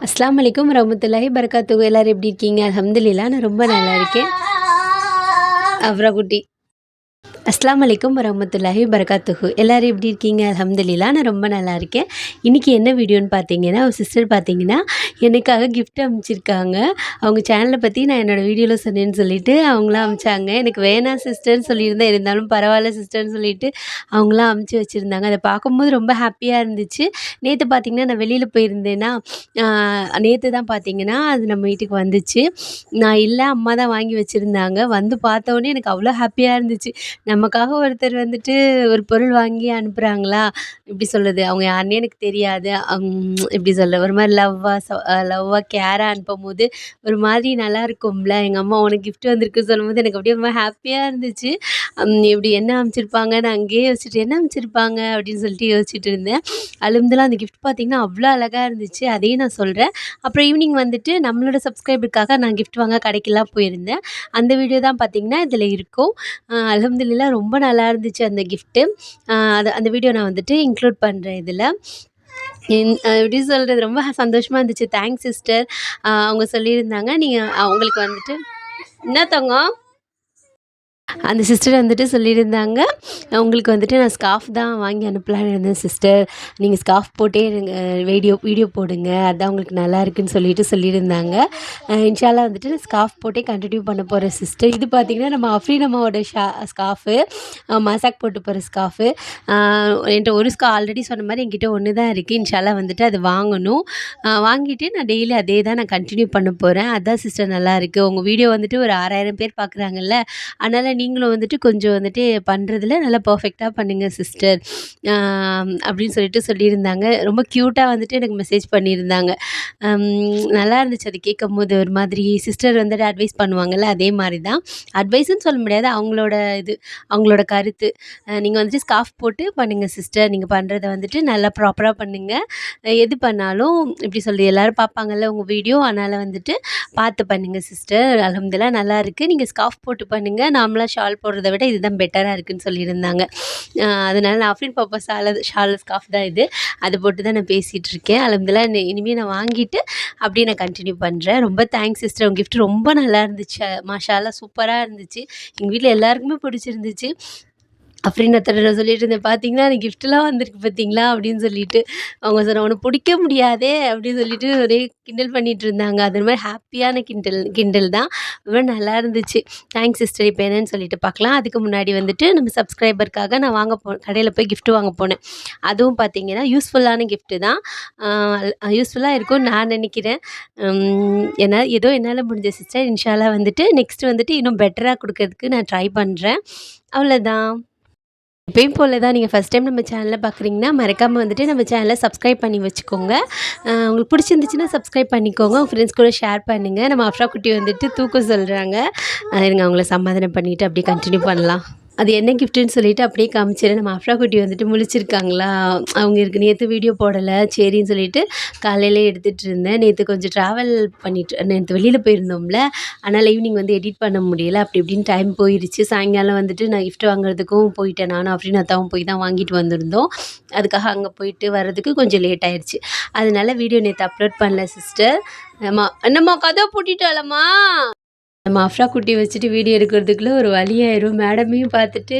அஸ்லாம் வலைக்கும் ரஹமத்துல்லாஹி பரக்காத்துகு எல்லோரும் எப்படி இருக்கீங்க? அல்ஹம்துலில்லா நான் ரொம்ப நல்லா இருக்கேன். அவ்ரா குட்டி. அஸ்லாம் வலைக்கம் வரமத்துல்லாஹி பரக்காத்துஹு எல்லோரும் எப்படி இருக்கீங்க? அல்ஹம்துலில்லா நான் ரொம்ப நல்லா இருக்கேன். இன்றைக்கி என்ன வீடியோன்னு பார்த்தீங்கன்னா ஒரு சிஸ்டர் பார்த்தீங்கன்னா எனக்காக கிஃப்ட் அனுப்பிச்சிருக்காங்க அவங்க சேனலை பற்றி நான் என்னோடய வீடியோவில் சொன்னேன்னு சொல்லிட்டு அவங்களாம் அமிச்சாங்க. எனக்கு வேணாம் சிஸ்டர்னு சொல்லியிருந்தேன் இருந்தாலும் பரவாயில்ல சிஸ்டர்னு சொல்லிட்டு அவங்களாம் அமுச்சு வச்சுருந்தாங்க. அதை பார்க்கும்போது ரொம்ப ஹாப்பியாக இருந்துச்சு. நேற்று பார்த்தீங்கன்னா நான் வெளியில் போயிருந்தேன்னா நேற்று தான் பார்த்தீங்கன்னா அது நம்ம வீட்டுக்கு வந்துச்சு. நான் இல்லை அம்மா தான் வாங்கி வச்சுருந்தாங்க. வந்து பார்த்தோன்னே எனக்கு அவ்வளோ ஹாப்பியாக இருந்துச்சு. நமக்காக ஒருத்தர் வந்துட்டு ஒரு பொருள் வாங்கி அனுப்புகிறாங்களா எப்படி சொல்கிறது அவங்க யாருன்னே எனக்கு தெரியாது. எப்படி சொல்ல? ஒரு மாதிரி லவ்வாக ச லவ்வாக கேராக அனுப்பும்போது ஒரு மாதிரி நல்லா இருக்கும்ல? எங்கள் அம்மா உனக்கு கிஃப்ட் வந்திருக்கு சொல்லும்போது எனக்கு அப்படியே ரொம்ப ஹாப்பியாக இருந்துச்சு. எப்படி இப்படி என்ன அமைச்சிருப்பாங்க நான் அங்கேயே யோசிச்சுட்டு என்ன அமைச்சிருப்பாங்க அப்படின்னு சொல்லிட்டு யோசிச்சுட்டு இருந்தேன். அலுமதுலாம் அந்த கிஃப்ட் பார்த்தீங்கன்னா அவ்வளோ அழகாக இருந்துச்சு. அதையும் நான் சொல்கிறேன் அப்புறம் ஈவினிங் வந்துட்டு நம்மளோட சப்ஸ்கிரைபருக்காக நான் கிஃப்ட் வாங்க கடைக்கெல்லாம் போயிருந்தேன். அந்த வீடியோ தான் பார்த்தீங்கன்னா இதில் இருக்கும். அலமதுல்லா ரொம்ப நல்லா இருந்துச்சு அந்த கிஃப்ட்டு அது அந்த வீடியோ நான் வந்துட்டு இன்க்ளூட் பண்ணுறேன் இதில். என் எப்படி சொல்கிறது ரொம்ப சந்தோஷமாக இருந்துச்சு. தேங்க்ஸ் சிஸ்டர் அவங்க சொல்லியிருந்தாங்க. நீங்கள் அவங்களுக்கு வந்துட்டு என்ன தங்கம்? அந்த சிஸ்டர் வந்துட்டு சொல்லியிருந்தாங்க. உங்களுக்கு வந்துட்டு நான் ஸ்கார்ஃப் தான் வாங்கி அனுப்பலான்னு இருந்தேன் சிஸ்டர் நீங்கள் ஸ்கார்ஃப் போட்டே இருங்க வீடியோ வீடியோ போடுங்க. அதான் உங்களுக்கு நல்லா இருக்குன்னு சொல்லிட்டு சொல்லியிருந்தாங்க. இன்ஷாலாக வந்துட்டு நான் ஸ்காஃப் போட்டே கண்டினியூ பண்ண போகிறேன் சிஸ்டர் இது பார்த்திங்கன்னா நம்ம அஃப்ரீன் அம்மாவோட ஷா ஸ்காஃபு மசாக் போட்டு போகிற ஸ்காஃபு என்கிட்ட ஒரு ஸ்கா ஆல்ரெடி சொன்ன மாதிரி என்கிட்ட ஒன்று தான் இருக்குது இன்ஷாலாக வந்துட்டு அது வாங்கணும். வாங்கிட்டு நான் டெய்லி அதே தான் நான் கண்டினியூ பண்ண போகிறேன் அதான் சிஸ்டர் நல்லாயிருக்கு உங்கள் வீடியோ வந்துட்டு ஒரு ஆறாயிரம் பேர் பார்க்குறாங்கல்ல அதனால் நீங்களும் வந்துட்டு கொஞ்சம் வந்துட்டு பண்ணுறதுல நல்லா பர்ஃபெக்டாக பண்ணுங்கள் சிஸ்டர் அப்படின்னு சொல்லிட்டு சொல்லியிருந்தாங்க. ரொம்ப க்யூட்டாக வந்துட்டு எனக்கு மெசேஜ் பண்ணியிருந்தாங்க. நல்லா இருந்துச்சு அது கேட்கும்போது ஒரு மாதிரி. சிஸ்டர் வந்துட்டு அட்வைஸ் பண்ணுவாங்கள்ல அதே மாதிரி தான் அட்வைஸ்ன்னு சொல்ல முடியாது. அவங்களோட இது அவங்களோட கருத்து. நீங்கள் வந்துட்டு ஸ்கார்ஃப் போட்டு பண்ணுங்கள் சிஸ்டர் நீங்கள் பண்ணுறத வந்துட்டு நல்லா ப்ராப்பராக பண்ணுங்கள் எது பண்ணாலும் இப்படி சொல்லி எல்லோரும் பார்ப்பாங்கல்ல உங்கள் வீடியோ அதனால் வந்துட்டு பார்த்து பண்ணுங்கள் சிஸ்டர் அலமதுலாம் நல்லா இருக்குது நீங்கள் ஸ்கார்ஃப் போட்டு பண்ணுங்கள் நார்மலாக ஷால் போடுறத விட இதுதான் பெட்டராக இருக்குன்னு சொல்லியிருந்தாங்க. அதனால் அதனால நான் அஃப்ரின் பாப்பா ஷால் ஷால் ஸ்காஃப் தான் இது. அது போட்டு தான் நான் பேசிகிட்டு இருக்கேன். அலமதுல இனிமேல் நான் வாங்கிட்டு அப்படியே நான் கண்டினியூ பண்ணுறேன் ரொம்ப தேங்க்ஸ் சிஸ்டர் உங்கள் கிஃப்ட் ரொம்ப நல்லா இருந்துச்சு. மாஷாலாம் சூப்பராக இருந்துச்சு. எங்கள் வீட்டில் எல்லாருக்குமே பிடிச்சிருந்துச்சு. அப்படின்னு அத்தனை நான் சொல்லிட்டு இருந்தேன். பார்த்தீங்கன்னா அந்த கிஃப்ட்லாம் வந்திருக்கு பார்த்தீங்களா அப்படின்னு சொல்லிட்டு அவங்க சொன்ன உனக்கு பிடிக்க முடியாதே அப்படின்னு சொல்லிட்டு ஒரே கிண்டல் பண்ணிட்டு இருந்தாங்க. அது மாதிரி ஹாப்பியான கிண்டல் கிண்டல் தான். ரொம்ப நல்லா இருந்துச்சு. தேங்க்ஸ் சிஸ்டர் இப்போ என்னன்னு சொல்லிட்டு பார்க்கலாம் அதுக்கு முன்னாடி வந்துட்டு நம்ம சப்ஸ்கிரைபருக்காக நான் வாங்க போ கடையில் போய் கிஃப்ட் வாங்க போனேன். அதுவும் பார்த்தீங்கன்னா யூஸ்ஃபுல்லான கிஃப்ட்டு தான். யூஸ்ஃபுல்லாக இருக்கும்னு நான் நினைக்கிறேன். என்ன ஏதோ என்னால் முடிஞ்ச சிஸ்டர் இன்ஷாலாக வந்துட்டு நெக்ஸ்ட் வந்துட்டு இன்னும் பெட்டராக கொடுக்கறதுக்கு நான் ட்ரை பண்ணுறேன் அவ்வளோதான் இப்பயும் போல தான் நீங்கள் ஃபஸ்ட் டைம் நம்ம சேனலில் பார்க்குறீங்கன்னா மறக்காமல் வந்துட்டு நம்ம சேனலை சப்ஸ்கிரைப் பண்ணி வச்சுக்கோங்க. உங்களுக்கு பிடிச்சிருந்துச்சுன்னா சப்ஸ்கிரைப் பண்ணிக்கோங்க. உங்கள் ஃப்ரெண்ட்ஸ் கூட ஷேர் பண்ணுங்கள் நம்ம அஃப்ரா குட்டி வந்துட்டு தூக்கம் சொல்கிறாங்க இருங்க அவங்கள சமாதானம் பண்ணிவிட்டு அப்படியே கண்டினியூ பண்ணலாம். அது என்ன கிஃப்ட்டுன்னு சொல்லிட்டு அப்படியே காமிச்சிடுறேன் நம்ம அஃப்ரா குட்டி வந்துட்டு முழிச்சிருக்காங்களா? அவங்க இருக்கு. நேற்று வீடியோ போடலை. சரின்னு சொல்லிட்டு காலையில் எடுத்துகிட்டு இருந்தேன். நேற்று கொஞ்சம் ட்ராவல் பண்ணிட்டு நேற்று வெளியில் போயிருந்தோம்ல. ஆனால் ஈவினிங் வந்து எடிட் பண்ண முடியல. அப்படி இப்படின்னு டைம் போயிருச்சு. சாயங்காலம் வந்துட்டு நான் கிஃப்ட் வாங்குறதுக்கும் போயிட்டேன். நானும் அப்படின்னு அத்தாவும் போய் தான் வாங்கிட்டு வந்திருந்தோம். அதுக்காக அங்கே போயிட்டு வர்றதுக்கு கொஞ்சம் லேட் ஆயிடுச்சு அதனால வீடியோ நேற்று அப்லோட் பண்ணல சிஸ்டர் ஆமாம் என்னம்மா கதை பூட்டிட்டாலம்மா நம்ம அஃப்ரா குட்டி வச்சுட்டு வீடியோ எடுக்கிறதுக்குள்ளே ஒரு வழியாயிரும் மேடமையும் பார்த்துட்டு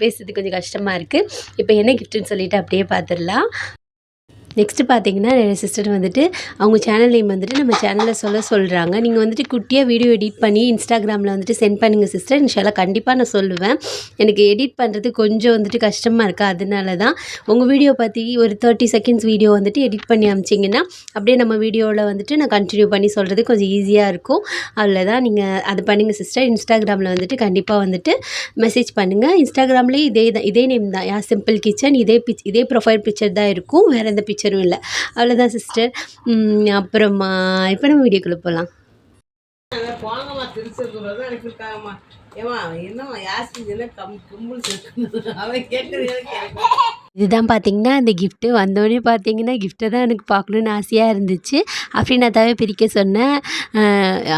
பேசுறதுக்கு கொஞ்சம் கஷ்டமாக இருக்குது இப்போ என்ன கிஃப்ட்டுன்னு சொல்லிவிட்டு அப்படியே பார்த்துடலாம். நெக்ஸ்ட்டு பார்த்தீங்கன்னா என் சிஸ்டர் வந்துட்டு அவங்க சேனல் நேம் வந்துட்டு நம்ம சேனலில் சொல்ல சொல்கிறாங்க நீங்கள் வந்துட்டு குட்டியாக வீடியோ எடிட் பண்ணி இன்ஸ்டாகிராமில் வந்துட்டு சென்ட் பண்ணுங்கள் சிஸ்டர் இன்ஷால்லா கண்டிப்பாக நான் சொல்லுவேன். எனக்கு எடிட் பண்ணுறது கொஞ்சம் வந்துட்டு கஷ்டமாக இருக்குது அதனால தான் உங்கள் வீடியோ பற்றி ஒரு தேர்ட்டி செகண்ட்ஸ் வீடியோ வந்துட்டு எடிட் பண்ணி அமிச்சிங்கன்னா அப்படியே நம்ம வீடியோவில் வந்துட்டு நான் கண்டினியூ பண்ணி சொல்கிறது கொஞ்சம் ஈஸியாக இருக்கும். அவ்வளோதான் நீங்கள் அது பண்ணுங்கள் சிஸ்டர் இன்ஸ்டாகிராமில் வந்துட்டு கண்டிப்பாக வந்துட்டு மெசேஜ் பண்ணுங்கள் இன்ஸ்டாகிராம்லேயே இதே தான் இதே நேம் தான். யா சிம்பிள் கிச்சன் இதே பிச் இதே ப்ரொஃபைல் பிக்சர் தான் இருக்கும். வேறு எந்த பிக்சரும் இல்லை. அவ்வளோதான் சிஸ்டர் அப்புறமா இப்போ நம்ம வீடியோக்குள்ளே போகலாம் போங்கம்மா திருச்செந்தூர் தான் அனுப்பியிருக்காங்கம்மா ஏமா என்னம்மா யாஸ்மின் என்ன கம் கும்பல் சேர்த்து அவன் கேட்குறது எனக்கு இதுதான் பார்த்தீங்கன்னா அந்த கிஃப்ட்டு வந்தோடனே பார்த்தீங்கன்னா கிஃப்ட்டை தான் எனக்கு பார்க்கணுன்னு ஆசையாக இருந்துச்சு. அஃப்ரீனாத்தாவே பிரிக்க சொன்னேன்.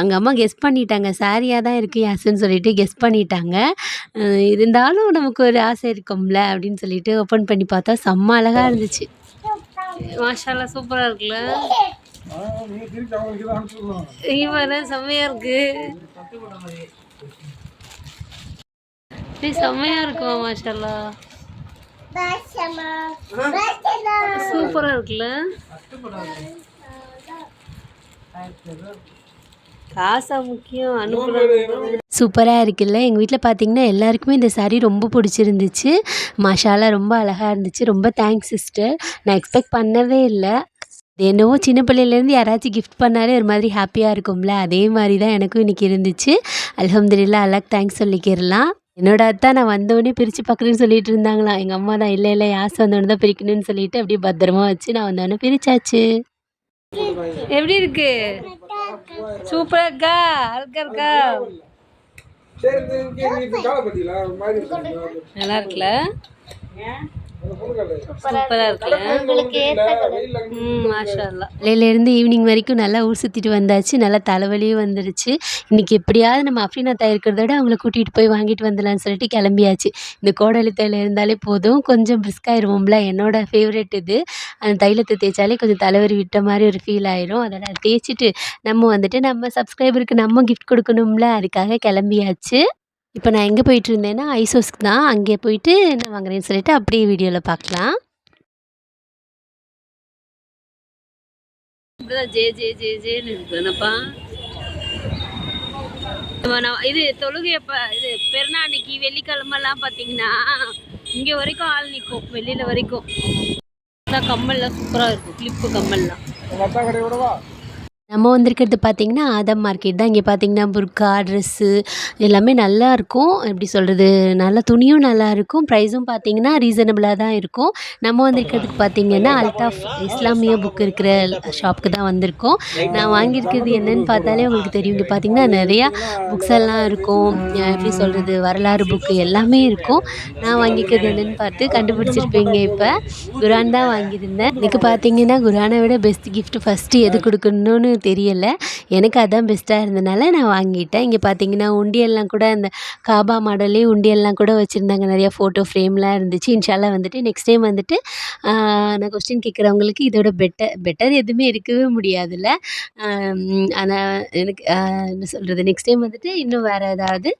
அங்கே அம்மா கெஸ் பண்ணிட்டாங்க. சாரியாக தான் இருக்குது யாசுன்னு சொல்லிட்டு கெஸ் பண்ணிட்டாங்க. இருந்தாலும் நமக்கு ஒரு ஆசை இருக்கும்ல அப்படின்னு சொல்லிட்டு ஓப்பன் பண்ணி பார்த்தா செம்ம அழகாக இருந்துச்சு. மாஷாலா சூப்பராக இருக்குல்ல? இவன் செம்மையா இருக்கு. செம்மையா இருக்குமா மாஷல்லா சூப்பரா இருக்குல்ல? காசா முக்கியம் அனுப்புறது சூப்பராக இருக்குல்ல. எங்கள் வீட்டில் பார்த்தீங்கன்னா எல்லாருக்குமே இந்த saree ரொம்ப பிடிச்சிருந்துச்சு. மாஷாலா ரொம்ப அழகாக இருந்துச்சு. ரொம்ப தேங்க்ஸ் சிஸ்டர் நான் எக்ஸ்பெக்ட் பண்ணவே இல்லை. என்னவோ சின்ன பிள்ளையிலேருந்து யாராச்சும் கிஃப்ட் பண்ணாலே ஒரு மாதிரி ஹாப்பியாக இருக்கும்ல. அதே மாதிரி தான் எனக்கும் இன்றைக்கி இருந்துச்சு. அல்ஹம்துலில்லாஹ் அல்லாஹ் தேங்க்ஸ் சொல்லிக்கிறலாம் என்னோட அத்தா நான் வந்தோடனே பிரித்து பார்க்குறேன்னு சொல்லிட்டு இருந்தாங்களாம் எங்கள் அம்மா தான் இல்லை இல்லை யாஸ் வந்தோடனே தான் பிரிக்கணும்னு சொல்லிட்டு அப்படியே பத்திரமா வச்சு நான் வந்தோடனே பிரிச்சாச்சு. எப்படி இருக்கு? சூப்பரா இருக்கா அழகா இருக்கு? நல்லா இருக்குல்ல? காலையிலேருந்து ஈவினிங் வரைக்கும் நல்லா ஊர் சுற்றிட்டு வந்தாச்சு நல்லா தலைவலியும் வந்துருச்சு. இன்றைக்கி எப்படியாவது நம்ம அஃப்ரீனா இருக்கிறத விட அவங்கள கூட்டிகிட்டு போய் வாங்கிட்டு வந்துடலான்னு சொல்லிட்டு கிளம்பியாச்சு. இந்த கோடாலி தைலம் இருந்தாலே போதும். கொஞ்சம் பிரிஸ்காயிருவோம்ல என்னோட ஃபேவரெட் இது. அந்த தைலத்தை தேய்ச்சாலே கொஞ்சம் தலைவலி விட்ட மாதிரி ஒரு ஃபீல் ஆயிரும். அதெல்லாம் தேய்ச்சிட்டு நம்ம வந்துட்டு நம்ம சப்ஸ்கிரைபருக்கு நம்ம கிஃப்ட் கொடுக்கணும்ல. அதுக்காக கிளம்பியாச்சு. இப்போ நான் எங்கே போயிட்டு இருந்தேன்னா ஐசோஸ்க்கு தான். அங்கே போயிட்டு என்ன வாங்குறேன்னு சொல்லிட்டு அப்படியே வீடியோவில் பார்க்கலாம். இப்படிதான் ஜே ஜே ஜே ஜேன்னு இருக்கு என்னப்பா? நம்ம நான் இது தொழுகையப்ப இது பெருநா அன்னைக்கு வெள்ளிக்கிழமெல்லாம் பார்த்தீங்கன்னா இங்கே வரைக்கும் ஆள் நிற்கும். வெளியில் வரைக்கும். கம்மல்லாம் சூப்பராக இருக்கும் கிளிப்பு கம்மல்லாம். நம்ம வந்திருக்கிறது பார்த்தீங்கன்னா ஆதம் மார்க்கெட் தான். இங்கே பார்த்தீங்கன்னா புர்கா ட்ரெஸ்ஸு எல்லாமே நல்லாயிருக்கும் எப்படி சொல்கிறது நல்ல துணியும் நல்லாயிருக்கும் ப்ரைஸும் பார்த்திங்கன்னா ரீசனபிளாக தான் இருக்கும். நம்ம வந்திருக்கிறதுக்கு பார்த்தீங்கன்னா அல்தாஃப் இஸ்லாமிய புக் இருக்கிற ஷாப்புக்கு தான் வந்திருக்கோம். நான் வாங்கியிருக்கிறது என்னென்னு பார்த்தாலே உங்களுக்கு தெரியும். இங்கே பார்த்திங்கன்னா நிறையா புக்ஸ் எல்லாம் இருக்கும். எப்படி சொல்கிறது வரலாறு புக்கு எல்லாமே இருக்கும். நான் வாங்கிக்கிறது என்னென்னு பார்த்து கண்டுபிடிச்சிருப்பீங்க இப்போ. குரான் தான் வாங்கியிருந்தேன். எனக்கு பார்த்தீங்கன்னா குரானை விட பெஸ்ட் கிஃப்ட் ஃபஸ்ட்டு எது கொடுக்கணும்னு தெரியலை. எனக்கு அதான் பெஸ்ட்டாக இருந்தனால நான் வாங்கிட்டேன். இங்கே பார்த்தீங்கன்னா உண்டியல்லாம் கூட அந்த காபா மாடல்லே உண்டியல்லாம் கூட வச்சுருந்தாங்க. நிறையா ஃபோட்டோ ஃப்ரேம்லாம் இருந்துச்சு. இன்ஷால்லாம் வந்துட்டு நெக்ஸ்ட் டைம் வந்துட்டு நான் கொஸ்டின் கேட்குறவங்களுக்கு இதோட பெட்டர் பெட்டர் எதுவுமே இருக்கவே முடியாதுல்ல. ஆனால் எனக்கு என்ன சொல்கிறது நெக்ஸ்ட் டைம் வந்துட்டு இன்னும் வேறு ஏதாவது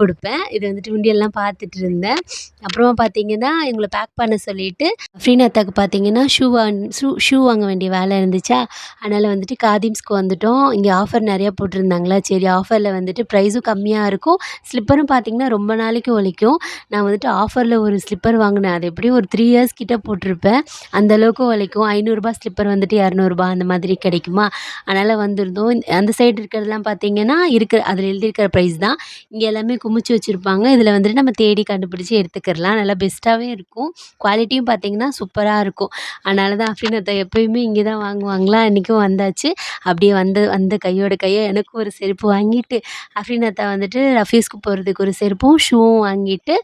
கொடுப்பேன். இது வந்துட்டு உண்டியல்லாம் பார்த்துட்டு இருந்தேன். அப்புறமா பார்த்தீங்கன்னா எங்களை பேக் பண்ண சொல்லிட்டு ஃப்ரீநாத்தாக்கு பார்த்தீங்கன்னா ஷூ வாங் ஷூ ஷூ வாங்க வேண்டிய வேலை இருந்துச்சா? அதனால் வந்துட்டு ஷாப்ஸ்க்கு வந்துட்டோம். இங்கே ஆஃபர் நிறையா போட்டிருந்தாங்களா? சரி ஆஃபரில் வந்துட்டு ப்ரைஸும் கம்மியாக இருக்கும். ஸ்லிப்பரும் பார்த்தீங்கன்னா ரொம்ப நாளைக்கு ஒழிக்கும். நான் வந்துட்டு ஆஃபரில் ஒரு ஸ்லிப்பர் வாங்கினேன். அது எப்படியும் ஒரு த்ரீ இயர்ஸ் கிட்டே போட்டிருப்பேன். அந்தளவுக்கு ஒழிக்கும். உழைக்கும் ஐநூறுரூபா ஸ்லிப்பர் வந்துட்டு இரநூறுபா அந்த மாதிரி கிடைக்குமா? அதனால் வந்திருந்தோம். அந்த சைடு இருக்கிறதெல்லாம் பார்த்தீங்கன்னா இருக்கிற அதில் எழுதியிருக்கிற ப்ரைஸ் தான். இங்கே எல்லாமே குமிச்சு வச்சுருப்பாங்க. இதில் வந்துட்டு நம்ம தேடி கண்டுபிடிச்சி எடுத்துக்கிறலாம். நல்லா பெஸ்ட்டாகவே இருக்கும். குவாலிட்டியும் பார்த்தீங்கன்னா சூப்பராக இருக்கும். அதனால தான் அஃப்ரீனத்தை எப்போயுமே இங்கே தான் வாங்குவாங்களா? இன்றைக்கும் வந்தாச்சு. அப்படியே வந்த வந்த கையோட கையை எனக்கும் ஒரு செருப்பு வாங்கிட்டு அஃப்ரீனத்தா வந்துட்டு ரஃபீஸ்க்கு போகிறதுக்கு ஒரு செருப்பும் ஷூவும் வாங்கிட்டு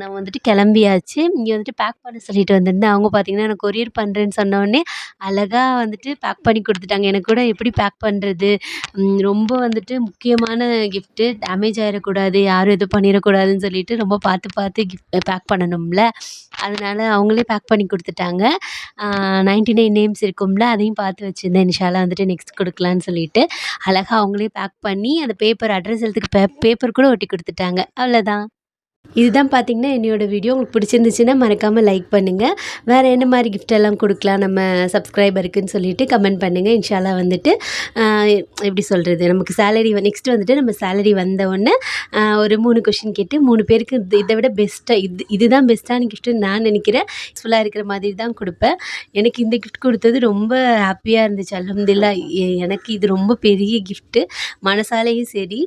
நான் வந்துட்டு கிளம்பியாச்சு. இங்கே வந்துட்டு பேக் பண்ண சொல்லிட்டு வந்திருந்தேன். அவங்க பார்த்தீங்கன்னா நான் கொரியர் பண்ணுறேன்னு சொன்னோடனே அழகாக வந்துட்டு பேக் பண்ணி கொடுத்துட்டாங்க. எனக்கு கூட எப்படி பேக் பண்ணுறது ரொம்ப வந்துட்டு முக்கியமான கிஃப்ட்டு டேமேஜ் ஆகிடக்கூடாது யாரும் எதுவும் பண்ணிடக்கூடாதுன்னு சொல்லிட்டு ரொம்ப பார்த்து பார்த்து கிஃப்ட் பேக் பண்ணணும்ல. அதனால் அவங்களே பேக் பண்ணி கொடுத்துட்டாங்க. நைன்டி நைன் நேம்ஸ் இருக்கும்ல அதையும் பார்த்து வச்சுருந்தேன். இன்ஷால்லா வந்துட்டு நெக்ஸ்ட் கொடுக்கலான்னு சொல்லிட்டு அழகாக அவங்களே பேக் பண்ணி அந்த பேப்பர் அட்ரஸ் எழுத்துக்கு பே பேப்பர் கூட ஒட்டி கொடுத்துட்டாங்க. அவ்வளோதான் இதுதான் பார்த்தீங்கன்னா என்னோடய வீடியோ உங்களுக்கு பிடிச்சிருந்துச்சுன்னா மறக்காமல் லைக் பண்ணுங்கள் வேறு என்ன மாதிரி கிஃப்ட் எல்லாம் கொடுக்கலாம் நம்ம சப்ஸ்கிரைபருக்குன்னு சொல்லிட்டு கமெண்ட் பண்ணுங்கள் இன்ஷாலாக வந்துட்டு எப்படி சொல்கிறது நமக்கு சேலரி நெக்ஸ்ட்டு வந்துட்டு நம்ம சேலரி வந்த உடனே ஒரு மூணு கொஷின் கேட்டு மூணு பேருக்கு இது- இதை விட பெஸ்ட்டாக இது இதுதான் பெஸ்ட்டான கிஃப்ட்டுன்னு நான் நினைக்கிறேன். யூஸ்ஃபுல்லாக இருக்கிற மாதிரி தான் கொடுப்பேன். எனக்கு இந்த கிஃப்ட் கொடுத்தது ரொம்ப ஹாப்பியாக இருந்துச்சு. அலமதுல்லா எனக்கு இது ரொம்ப பெரிய கிஃப்ட்டு மனசாலேயும் சரி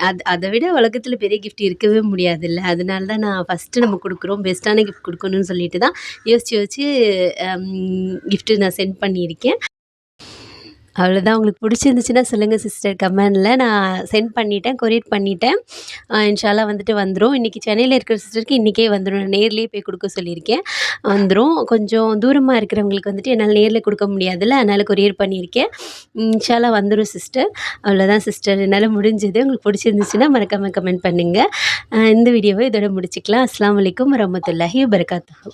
அது அதை விட உலகத்தில் பெரிய கிஃப்ட் இருக்கவே முடியாதுல்ல. அதனால தான் நான் ஃபஸ்ட்டு நம்ம கொடுக்குறோம் பெஸ்ட்டான கிஃப்ட் கொடுக்கணும்னு சொல்லிட்டு தான் யோசிச்சு யோசிச்சு கிஃப்ட்டு நான் சென்ட் பண்ணியிருக்கேன். அவ்வளோதான் உங்களுக்கு பிடிச்சிருந்துச்சுன்னா சொல்லுங்கள் சிஸ்டர் கமெண்டில் நான் சென்ட் பண்ணிட்டேன் கொரியர் பண்ணிட்டேன். இன்ஷாலாக வந்துட்டு வந்துடும் இன்றைக்கி சென்னையில் இருக்கிற சிஸ்டருக்கு இன்றைக்கே வந்துடும் நான் நேர்லேயே போய் கொடுக்க சொல்லியிருக்கேன். வந்துடும் கொஞ்சம் தூரமாக இருக்கிறவங்களுக்கு வந்துட்டு என்னால் நேரில் கொடுக்க முடியாதுல்ல. அதனால் கொரியர் பண்ணியிருக்கேன். இன்ஷால்லா வந்துடும் சிஸ்டர் அவ்வளோதான் சிஸ்டர் என்னால் முடிஞ்சது. உங்களுக்கு பிடிச்சிருந்துச்சுன்னா மறக்காமல் கமெண்ட் பண்ணுங்கள் இந்த வீடியோவை இதோட முடிச்சுக்கலாம். அஸ்லாம் வலைக்கம் வரமத்துல்லாஹி வரகாத்தூ